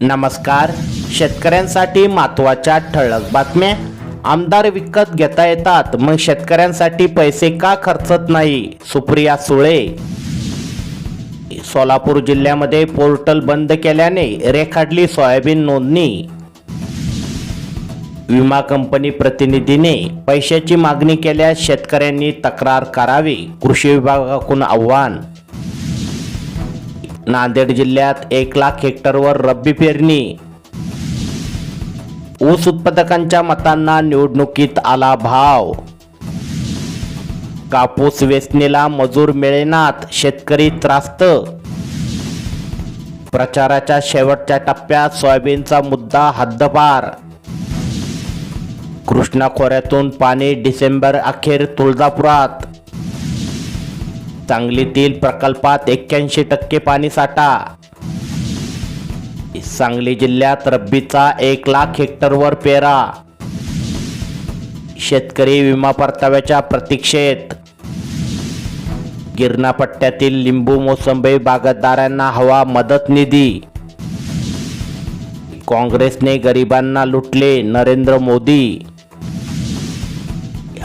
नमस्कार. शेतकऱ्यांसाठी महत्त्वाच्या ठळक बातम्या. आमदार विकत घेता येतात मग शेतकऱ्यांसाठी पैसे का खर्चत नाही? सुप्रिया सुळे. सोलापूर जिल्ह्यामध्ये पोर्टल बंद केल्याने रेखाडली सोयाबीन नोंदणी. विमा कंपनी प्रतिनिधीने पैशाची मागणी केल्यास शेतकऱ्यांनी तक्रार करावी कृषी विभागाकडून आव्हान. नांदेड जिल्ह्यात एक लाख हेक्टरवर रब्बी पेरणी. ऊस उत्पादकांच्या मतांना निवडणुकीत आला भाव. कापूस वेचणीला मजूर मिळेनात शेतकरी त्रास्त. प्रचाराच्या शेवटच्या टप्प्यात सोयाबीनचा मुद्दा हद्दपार. कृष्णा खोऱ्यातून पाणी डिसेंबर अखेर तुळजापुरात. सांगलीतील प्रकल्पात एक्क्याऐंशी टक्के पाणी साठा. सांगली जिल्ह्यात रब्बीचा एक लाख हेक्टरवर पेरा. शेतकरी विमा परताव्याच्या प्रतीक्षेत. गिरणा पट्ट्यातील लिंबू मोसंबी बागतदारांना हवा मदत निधी. काँग्रेसने गरिबांना लुटले नरेंद्र मोदी.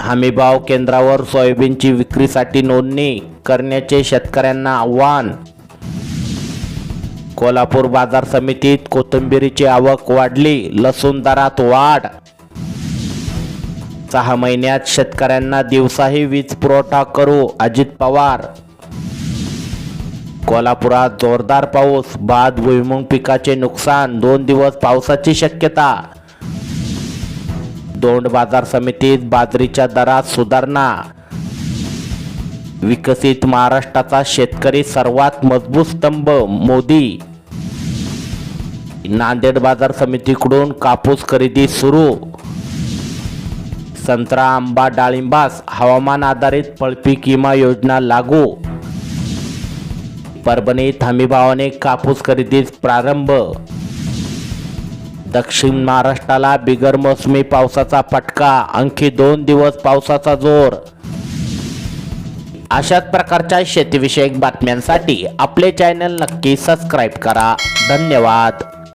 हमीभाव केंद्रावर सोयाबीनची विक्रीसाठी नोंदणी करण्याचे शेतकऱ्यांना आव्हान. कोल्हापूर बाजार समितीत कोथिंबिरीची आवक वाढली लसूण दरात वाढ. सहा महिन्यात शेतकऱ्यांना दिवसाही वीज पुरवठा करू अजित पवार. कोल्हापुरात जोरदार पाऊस बाद भुईमुंग पिकाचे नुकसान दोन दिवस पावसाची शक्यता दोंड बाजार समितीत बाजरीच्या दरात सुधारणा. विकसित महाराष्ट्राचा शेतकरी सर्वात मजबूत स्तंभ मोदी. नांदेड बाजार समितीकडून कापूस खरेदी सुरू. संत्रा आंबा डाळिंबास हवामान आधारित फळपीक विमा योजना लागू. परभणीत हमीभावाने कापूस खरेदीस प्रारंभ. दक्षिण महाराष्ट्राला बिगर मोसमी पावसाचा फटका आणखी दोन दिवस पावसाचा जोर. अशाच प्रकारच्या शेतीविषयक बातम्यांसाठी आपले चॅनल नक्की सबस्क्राईब करा. धन्यवाद.